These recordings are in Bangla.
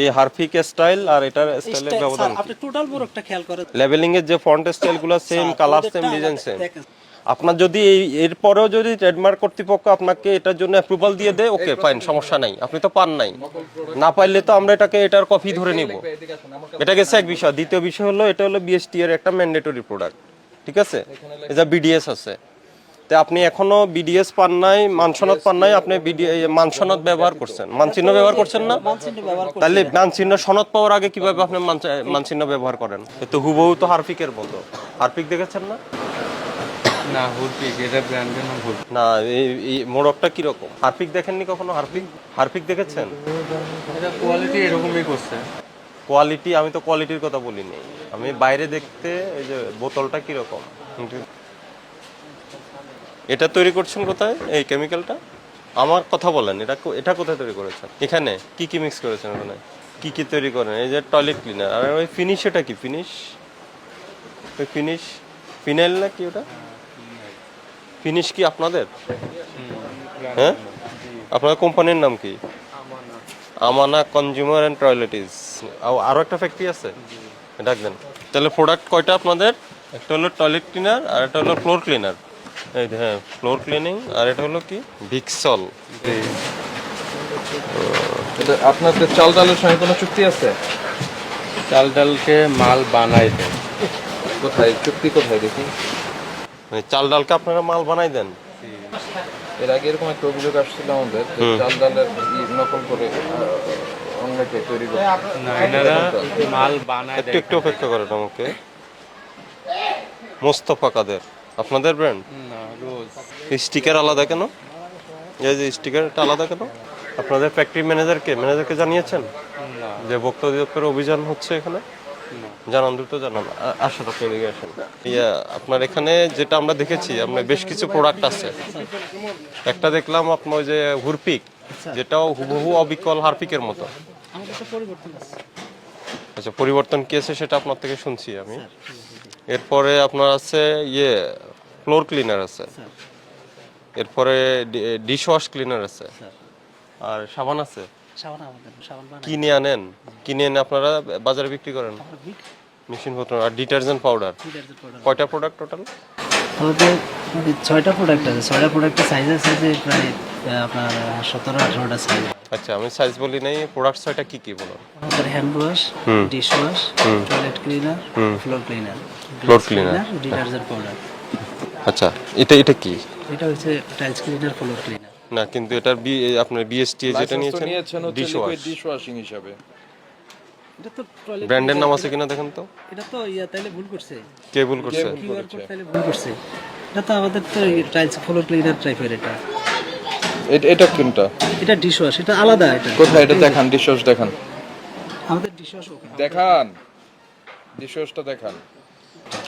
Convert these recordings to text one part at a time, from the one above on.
এই হারফিক স্টাইল আর এটার স্টাইলের ব্যবধান আপনি টোটাল প্রোডাক্টটা খেয়াল করেন। লেভেলিং এর যে font স্টাইলগুলো same colour same design same আপনার যদি এই এরপরেও যদি ট্রেডমার্ক কর্তৃপক্ষ আপনাকে এটার জন্য অ্যাপ্রুভাল দিয়ে দেয় ওকে ফাইন সমস্যা নাই। আপনি তো পান নাই। না পাইলে তো আমরা এটাকে এটার কপি ধরে নিব। এটা গেছে এক বিষয়। দ্বিতীয় বিষয় হলো এটা হলো বিএসটি এর একটা ম্যান্ডেটরি প্রোডাক্ট ঠিক আছে? এটা বিডিএস আছে। তো আপনি এখনও বিডিএস পান নাই মানসনদ পান নাই আপনি মানসনদ ব্যবহার করছেন। মানচিহ্ন ব্যবহার করছেন না। তাহলে মানচিহ্ন সনদ পাওয়ার আগে কীভাবে আপনি মানচিহ্ন ব্যবহার করেন? তো হুবহু তো হারফিকের মতো হারফিক দেখেছেন না? না হুরপিক এটা ব্র্যান্ডের নাম হুরপিক না এই মোড়কটা কীরকম? হারপিক দেখেননি কখনো? হারপিক হারপিক দেখেছেন? এটা কোয়ালিটি এরকমই করছে। কোয়ালিটি আমি তো কোয়ালিটির কথা বলিনি। আমি বাইরে দেখতে এই যে বোতলটা কীরকম? এটা তৈরি করছেন কোথায়? এই কেমিক্যালটা আমার কথা বলেন এটা এটা কোথায় তৈরি করেছেন? এখানে? কি কি মিক্স করেছেন ওখানে? কি কি তৈরি করেন? এই যে টয়লেট ক্লিনার আর ওই ফিনিশ এটা কি? ফিনিশ ওই ফিনিশ ফিনাইল না কি ওটা? ফিনিশ কি আপনাদের? হ্যাঁ? আপনার কোম্পানির নাম কি? আমানা কনজিউমার অ্যান্ড টয়লেটিস আরও একটা ফ্যাক্টরি আছে? ডাক দেন তাহলে প্রোডাক্ট কয়টা আপনাদের? একটা হলো টয়লেট ক্লিনার আর একটা হলো ফ্লোর ক্লিনার এই হ্যাঁ ফ্লোর ক্লিনিং আর এটা হলো কি? ভিক্সল এটা আপনাদের চাল ডালের সঙ্গে কোনো চুক্তি আছে? চাল ডালকে মাল বানাই দেয় কোথায়? চুক্তি কোথায় দেখি? মানে চাল ডালকে আপনারা মাল বানাই দেন? এর আগে এরকম একটা অভিযোগ আসছিল আমাদের চাল ডালের নকল করে অন্যকে তৈরি করে মাল বানায় একটু একটু অপেক্ষা করেন আমাকে। মোস্তফা কাদের। আপনাদের ব্র্যান্ড না রোজ। স্টিকার আলাদা কেন? এই যে স্টিকারটা আলাদা কেন? আপনাদের ফ্যাক্টরি ম্যানেজারকে ম্যানেজারকে জানিয়েছেন? যে ভোক্তা অধিদপ্তরের অভিযান হচ্ছে এখানে? জানান দ্রুত জানান। আসেন আপনি এদিকে আসেন। ইয়া আপনার এখানে যেটা আমরা দেখেছি আপনার বেশ কিছু প্রোডাক্ট আছে। একটা দেখলাম আপনার ওই যে হুরপিক যেটাও হুবহু অবিকল হারপিকের মতো। আচ্ছা পরিবর্তন কি আছে সেটা আপনার থেকে শুনছি আমি। এরপরে আপনার আছে ইয়ে ফ্লোর ক্লিনার আছে। এরপরে ডিশ ওয়াশ ক্লিনার আছে। আর সাবান আছে? কিনে আনেন? কিনে এনে আপনারা বাজারে বিক্রি করেন? মেশিন পত্র আর ডিটারজেন্ট পাউডার। কয়টা প্রোডাক্ট টোটাল আমাদের ছয়টা প্রোডাক্ট আছে ছয়টা প্রোডাক্টের সাইজ আছে যে প্রায় আপনার সতেরো আঠারোটা সাইজ আচ্ছা আমি সাইজ বলি নাই প্রোডাক্ট ছয়টা কি কি বলো আমাদের hand wash dish wash toilet cleaner floor cleaner Floor cleaner, detergent powder. আচ্ছা এটা এটা কি? এটা হচ্ছে টাইলস ক্লিনার ফ্লোর ক্লিনার না কিন্তু এটার বি আপনার বিএসটি যেটা নিয়েছেন নিয়েছেন ডিশ ওয়াশ হিসাবে। এটা তো ব্র্যান্ডের নাম আছে কিনা দেখেন তো? এটা তো ইয়া তাইলে ভুল করছে। কে ভুল করছে? কিউআর কোড তাইলে ভুল করছে। এটা তো আমাদের তো টাইলস ফ্লোর ক্লিনার টাইপের এটা। এটা- এটা কোনটা? এটা ডিশ ওয়াশ এটা আলাদা এটা। কোথায়? এটা দেখান ডিশ ওয়াশ দেখান। আমাদের ডিশ ওয়াশ দেখান। ডিশ ওয়াশটা দেখান।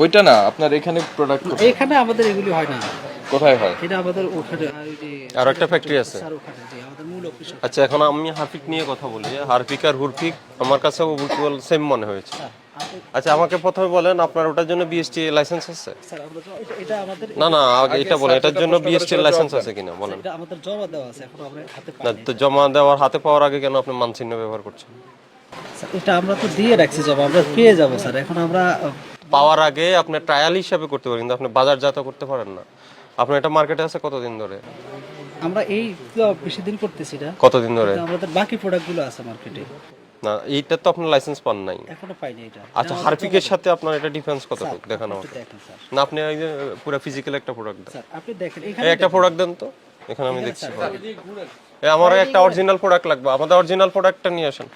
ওইটা না আপনার এখানে প্রোডাক্ট এখানে আমাদের এগুলি হয় না। কোথায় হয়? এটা আমাদের ওখানে আর ওই যে আর একটা ফ্যাক্টরি আছে। স্যার ওখানে যে আমাদের মূল অফিস আচ্ছা এখন আমি হারপিক নিয়ে কথা বলি হারপিক আর হুরফিক আমার কাছে সেম মনে হয়েছে। আচ্ছা আমাকে প্রথমে বলেন আপনার ওটার জন্য বিএসটি লাইসেন্স আছে? না না আগে এটা বলেন এটার জন্য বিএসটি লাইসেন্স আছে কিনা বলেন। এটা আমাদের জমা দেওয়া আছে এখন আমরা হাতে পাই না তো জমা দেওয়ার হাতে পাওয়ার আগে কেন আপনি মানচিহ্ন ব্যবহার করছেন? স্যার, এটা আমরা তো দিয়ে রাখছি জমা আমরা পেয়ে যাব স্যার। এখন আমরা পাওয়ার আগে আপনি ট্রায়াল হিসাবে করতে পারেন কিন্তু আপনি বাজারজাত করতে পারেন না। আপনার এটা মার্কেটে আছে কতদিন ধরে? আমরা এই তো বেশি দিন করতেছি না। কতদিন ধরে? আমাদের বাকি প্রোডাক্টগুলো আছে মার্কেটে না এইটা তো আপনি লাইসেন্স পান নাই। এখনও পাইনি এটা। আচ্ছা হারপিকের সাথে আপনার এটা ডিফারেন্স কতটুকু দেখানো আমাকে না আপনি এই যে পুরো ফিজিক্যাল একটা প্রোডাক্ট দেন। স্যার আপনি দেখেন এই এখানে একটা প্রোডাক্ট দেন তো? এখানে আমি দেখছি এই আমার একটা অরিজিনাল প্রোডাক্ট লাগবে। আমাদের অরিজিনাল প্রোডাক্টটা নিয়ে আসেন।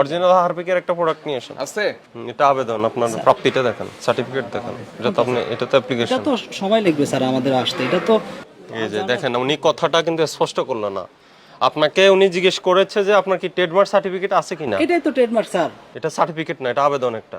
অরিজিনাল হারপিকের একটা প্রোডাক্ট নিয়ে আসেন। আছে? এটা আবেদন আপনার প্রাপ্তিটা দেখেন সার্টিফিকেট দেখেন। এটা তো আপনি এটা তো এটা তো সময় লাগবে স্যার আমাদের আসতে। এটা তো এই যে দেখেন উনি কথাটা কিন্তু স্পষ্ট করল না। আপনাকে উনি জিজ্ঞেস করেছে যে আপনার কি ট্রেডমার্ক সার্টিফিকেট আছে কিনা? এটাই তো ট্রেডমার্ক স্যার। এটা সার্টিফিকেট না এটা আবেদন একটা।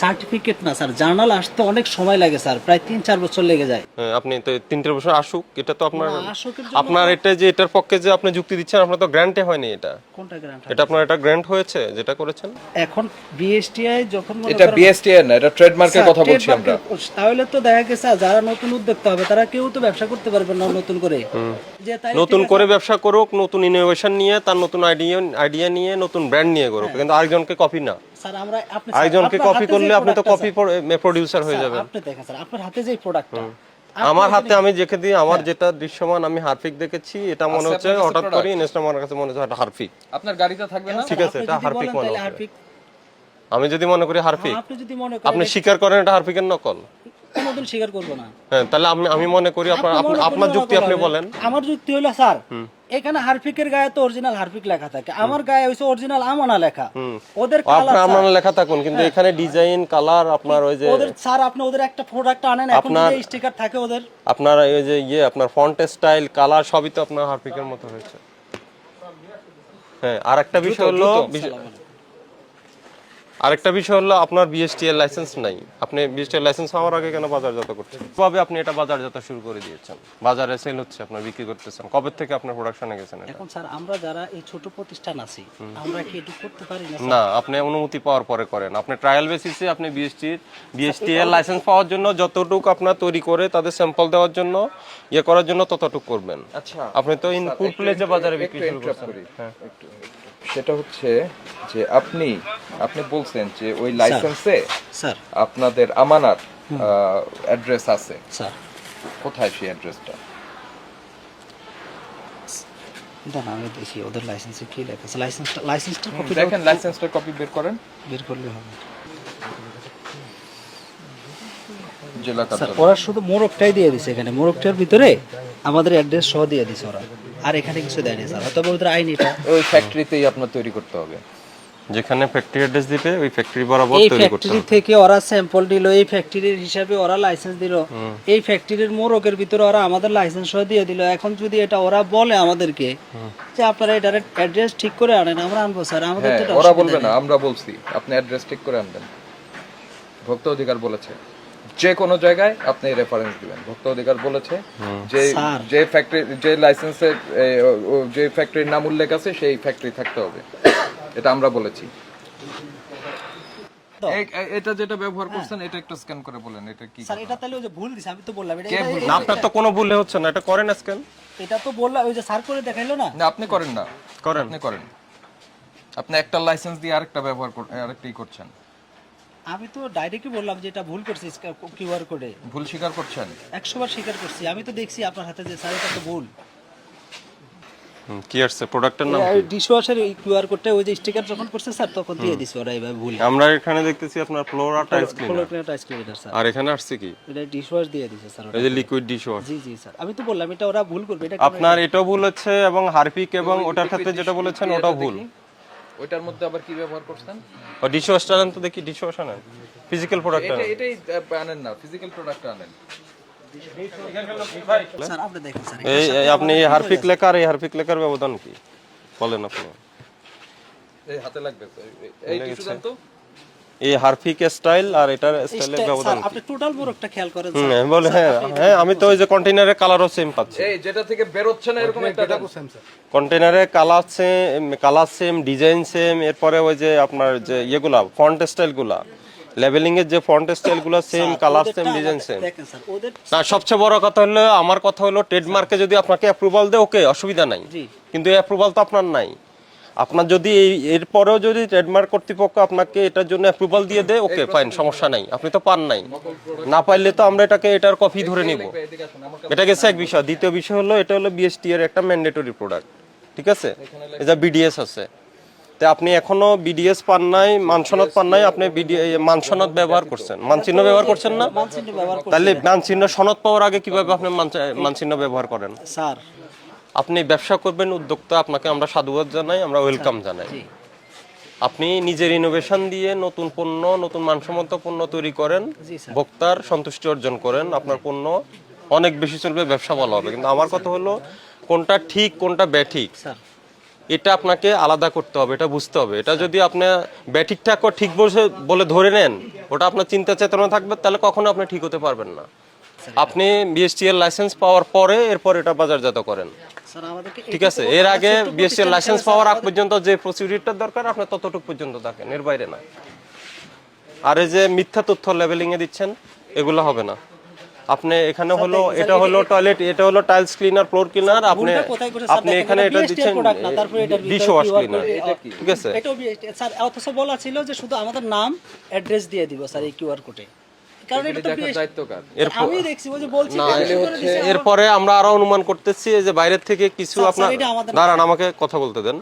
সার্টিফিকেট না স্যার জার্নাল আসতে অনেক সময় লাগে স্যার প্রায় তিন চার বছর লেগে যায়। হ্যাঁ, আপনি তো তিনটে বছর আসুক এটা তো আপনার না, আসুকের জন্য আপনার এটা যে এটার পক্ষে যে আপনি যুক্তি দিচ্ছেন আপনার তো গ্র্যান্টে হয়নি এটা। কোনটা গ্রান্ট এটা আপনার এটা গ্র্যান্ট হয়েছে যেটা করেছেন? এখন বিএসটিআই যখন মনে এটা করেন- বিএসটিআর না এটা ট্রেডমার্কের স্যার, কথা বলছি আমরা। তাহলে তো দেখা গেছে যারা নতুন উদ্যোক্তা হবে তারা কেউ তো ব্যবসা করতে পারবে না নতুন করে। যে তাই নতুন করে ব্যবসা করুক নতুন ইনোভেশন নিয়ে তার নতুন আইডিয়া আইডিয়া নিয়ে নতুন ব্র্যান্ড নিয়ে করুক কিন্তু আরেকজনকে কপি না। স্যার আমরা আপনি আরেকজনকে কপি করলে আপনি তো কপি প্রডিউসার হয়ে যাবেন। আপনি দেখেন স্যার আপনার হাতে যে প্রোডাক্টটা আমার হাতে আমি দেখে দিই আমার যেটা দৃশ্যমান আমি হারফিক দেখেছি এটা মনে হচ্ছে হঠাৎ? করে ইনস্টা আমার কাছে মনে হচ্ছে হারফিক। আপনার গাড়িতে থাকবে না? ঠিক আছে, এটা যদি হারপিক মনে আমি যদি মনে করি হারফিক আপনি যদি মনে আপনি স্বীকার করেন এটা হারফিকের নকল? কোনোদিন স্বীকার করব না। হ্যাঁ তাহলে আমি আমি মনে করি আপনার আপনি আপনি- আপনার যুক্তি আপনি বলেন। আমার যুক্তি হলো স্যার এখানে হারফিকের গায়ে তো অরিজিনাল হারফিক লেখা থাকে। আমার গায়ে হইছে অরিজিনাল আমানা লেখা। ওদের কালার আমানা লেখা থাকুন কিন্তু এখানে ডিজাইন কালার আপনার ওই যে ওদের স্যার আপনি ওদের একটা প্রোডাক্ট আনেন এখন যে স্টিকার থাকে ওদের। আপনার ওই যে ইয়ে আপনার ফন্ট স্টাইল কালার সবই তো আপনার হারফিকের মতো হয়েছে। হ্যাঁ আর একটা বিষয় হলো আরেকটা বিষয় হলো আপনার বিএসটিএল লাইসেন্স নাই। আপনি বিএসটিএল লাইসেন্স হওয়ার আগে কেন বাজারজাত করছেন? কবে আপনি এটা বাজারজাত শুরু করে দিয়েছেন? বাজারে সেল হচ্ছে আপনার বিক্রি করতেছেন। কবে থেকে আপনার প্রোডাকশনে গেছেন এখন স্যার আমরা যারা এই ছোট প্রতিষ্ঠান আছি আমরা কি এটুকু করতে পারি না না আপনি অনুমতি পাওয়ার পরে করেন। আপনি ট্রায়াল বেসিসে আপনি বিএসটি বিএসটিএল লাইসেন্স পাওয়ার জন্য যতটুকু আপনার তৈরি করে তাদের স্যাম্পল দেওয়ার জন্য ইয়ে করার জন্য ততটুকু করবেন। আচ্ছা। আপনি তো ইনপুট প্লেজে বাজারে বিক্রি শুরু করছেন। হ্যাঁ। সেটা হচ্ছে যে আপনি আপনি বলছেন যে ওই লাইসেন্সে স্যার। আপনাদের আমানার অ্যাড্রেস আছে। স্যার। কোথায় সেই অ্যাড্রেসটা দাঁড়া আমি দেখি ওদের লাইসেন্সে কি লেখা আছে। লাইসেন্সটা লাইসেন্সটা কপি দেখেন লাইসেন্সটার কপি বের করেন। বের করলে হবে। জেলা স্যার কার্যালয়। ওরা শুধু মোরগটাই দিয়ে দিছে এখানে। মোরগটার ভিতরে আমাদের অ্যাড্রেস সহ দিয়ে দিছে ওরা। আর এখানে কিছু দেয়নি স্যার। হয়তো ওদের আইন এটা। ওই ফ্যাক্টরিতেই আপনার তৈরি করতে হবে। যেখানে ফ্যাক্টরি অ্যাড্রেস দিবে ওই ফ্যাক্টরি বরাবর এই তৈরি করতে ফ্যাক্টরি থেকে ওরা স্যাম্পল দিল এই ফ্যাক্টরির হিসাবে ওরা লাইসেন্স দিল। এই ফ্যাক্টরির মোরগের ভিতরে ওরা আমাদের লাইসেন্স সহ দিয়ে দিল। এখন যদি এটা ওরা বলে আমাদেরকে যে আপনারা এটা অ্যাড্রেস ঠিক করে আনেন আমরা আনব স্যার। আমাদের হ্যাঁ তো ওরা বলবে না আমরা বলছি আপনি অ্যাড্রেস ঠিক করে আনবেন। ভোক্তা অধিকার বলেছে। যে কোনো জায়গায় আপনি রেফারেন্স দিবেন। ভোক্তা অধিকার বলেছে যে যে ফ্যাক্টরি যে লাইসেন্সের যে ফ্যাক্টরির নাম উল্লেখ আছে সেই ফ্যাক্টরি থাকতে হবে। এটা আমরা বলেছি। এটা যেটা ব্যবহার করছেন এটা একটু স্ক্যান করে বলেন এটা কি স্যার এটা তাহলে ওই যে ভুল দিছে আমি তো বললাম এটা কে ভুল? আপনার তো কোনো ভুলে হচ্ছে না এটা করেন স্ক্যান এটা তো বললাম ওই যে স্যার করে দেখাইলো না? না আপনি করেন না। করেন। আপনি করেন। আপনি একটা লাইসেন্স দিয়ে আরেকটা ব্যবহার আরেকটাই করছেন। আমি তো ডাইরেক্টলি বললাম যে এটা ভুল করছি কিউআর কোডে ভুল স্বীকার করছেন? একশো বার স্বীকার করছি। আমি তো দেখছি আপনার হাতে যে স্যার এটা তো ভুল। কি আসছে? প্রোডাক্টের নাম কি? ডিশ ওয়াশের এই কিউআর কোডটা ওই যে স্টিকার যখন করছে স্যার তখন দিয়ে দিছে ওরা এইভাবে ভুল। আমরা এখানে দেখতেছি আপনার floor tiles cleaner floor tiles cleaner sir. আর এখানে আসছে কি? এটা ডিশওয়াশ দিয়ে দিছে স্যার এই যে লিকুইড ডিশ ওয়াশ জি জি স্যার। আমি তো বললাম এটা ওরা ভুল করবে এটা আপনার এটাও ভুল হচ্ছে এবং হারপিক এবং ওটার ক্ষেত্রে যেটা বলেছেন ওটাও ভুল। ওইটার মধ্যে আবার কি ব্যবহার করছেন? ও ডিশ ওয়াশটা আনেন তো দেখি ডিশ ওয়াশ আনেন। ফিজিক্যাল প্রোডাক্ট এটা এটাই আনেন না ফিজিক্যাল প্রোডাক্ট আনেন। স্যার আপনি দেখেন স্যার এই এই আপনি এই হারপিক লেখার এই হারপিক লেখার ব্যবধান কি? বলেন আপনি। এই হাতে লাগবে তো। এই- এই টিস্যু দেন তো। এই হারপিক স্টাইল আর এটার স্টাইলের ব্যবধান আপনি টোটাল মোরগটা খেয়াল করেন আমি বলে হ্যাঁ হ্যাঁ আমি তো ওই যে কন্টেইনারের কালারও সেম পাচ্ছি। এই যেটা থেকে বের হচ্ছে না এরকম একটা। কন্টেইনারে colour same colour same design same এরপরে ওই যে আপনার যে ইয়েগুলা ফন্ট স্টাইলগুলা লেভেলিং এর যে font স্টাইলগুলো same colour same design same না সবচেয়ে বড় কথা হলো আমার কথা হলো ট্রেডমার্কে যদি আপনাকে অ্যাপ্রুভাল দেয় ওকে অসুবিধা নাই। কিন্তু অ্যাপ্রুভাল তো আপনার নাই। আপনার যদি এই এরপরেও যদি ট্রেডমার্ক কর্তৃপক্ষ আপনাকে এটার জন্য অ্যাপ্রুভাল দিয়ে দেয় ওকে ফাইন সমস্যা নাই। আপনি তো পান নাই। না পাইলে তো আমরা এটাকে এটার কপি ধরে নিব। এটা গেছে এক বিষয়। দ্বিতীয় বিষয় হলো এটা হলো বিএসটি এর একটা ম্যান্ডেটরি প্রোডাক্ট ঠিক আছে? এটা বিডিএস আছে। তো আপনি এখনও বিডিএস পান নাই মানসনদ পান নাই আপনি মানসনদ ব্যবহার করছেন। মানচিহ্ন ব্যবহার করছেন না? তাহলে মানচিহ্ন সনদ পাওয়ার আগে কীভাবে আপনি মানচিহ্ন ব্যবহার করেন? স্যার আপনি ব্যবসা করবেন উদ্যোক্তা আপনাকে আমরা সাধুবাদ জানাই আমরা ওয়েলকাম জানাই। আপনি নিজের ইনোভেশন দিয়ে নতুন পণ্য নতুন মানসম্মত পণ্য তৈরি করেন ভোক্তার সন্তুষ্টি অর্জন করেন আপনার পণ্য অনেক বেশি চলবে ব্যবসা ভালো হবে। কিন্তু আমার কথা হলো কোনটা ঠিক কোনটা ব্যাঠিক এটা আপনাকে আলাদা করতে হবে এটা বুঝতে হবে। এটা যদি আপনি ব্যাটিকটা ঠিক বসে বলে ধরে নেন ওটা আপনার চিন্তা চেতনা থাকবে তাহলে কখনো আপনি ঠিক হতে পারবেন না। আপনি বিএসটিএল লাইসেন্স পাওয়ার পরে এরপর এটা বাজারজাত করেন। ঠিক আছে এর আগে বিএসটিএল লাইসেন্স পাওয়ার আগ পর্যন্ত যে প্রসিডিউরটা দরকার আপনার ততটুকু পর্যন্ত থাকেন এর বাইরে না। আর এই যে মিথ্যা তথ্য লেভেলিং এ দিচ্ছেন এগুলো হবে না। আপনি এখানে হলো এটা হলো টয়লেট এটা হলো টাইলস ক্লিনার ফ্লোর ক্লিনার আপনি? আপনি এখানে এটা এটা দিচ্ছেন ডিশ ওয়াশ ক্লিনার ঠিক আছে? BST স্যার অথচ বলা ছিল যে শুধু আমাদের নাম অ্যাড্রেস দিয়ে দিব স্যার এই কিউআর কোডে কারণ এটা তো দেখার BST দায়িত্ব কার আমি দেখছি ওই যে বলছি না BST করে দিছে, আমার- এরপরে আমরা আরও অনুমান করতেছি যে বাইরের থেকে কিছু আপনার দাঁড়ান আমাকে কথা বলতে দেন।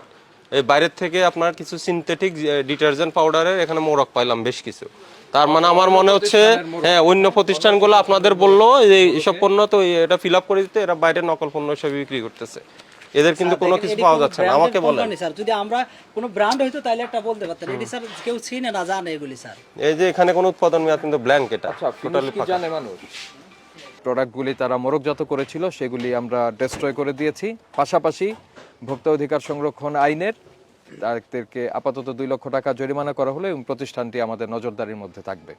এই বাইরের থেকে আপনার কিছু সিনথেটিক ডিটারজেন্ট পাউডারের এখানে মোড়ক পাইলাম বেশ কিছু। তার মানে আমার মনে হচ্ছে হ্যাঁ অন্য প্রতিষ্ঠানগুলো আপনাদের বলল যে এইসব পণ্য তো এটা ফিল আপ করে দিতে এরা বাইরে নকল পণ্য হিসেবে বিক্রি করতেছে। এদের কিন্তু কোনো কিছু পাওয়া যাচ্ছে না। আমাকে বলেন। স্যার। যদি আমরা কোনো ব্র্যান্ড হইতো তাহলে একটা বলতে পারতেন। এটি স্যার কেউ চিনে না জানে এগুলি স্যার। এই যে এখানে কোনো উৎপাদন মেয়াদ কিন্তু ব্ল্যাঙ্ক এটা আচ্ছা টোটালি কি জানে মানুষ? প্রোডাক্টগুলি তারা মোড়কজাত করেছিল সেগুলি আমরা ডেস্ট্রয় করে দিয়েছি। পাশাপাশি ভোক্তা অধিকার সংরক্ষণ আইনের তাদেরকে আপাতত দুই লক্ষ টাকা জরিমানা করা হলে এবং প্রতিষ্ঠানটি আমাদের নজরদারির মধ্যে থাকবে।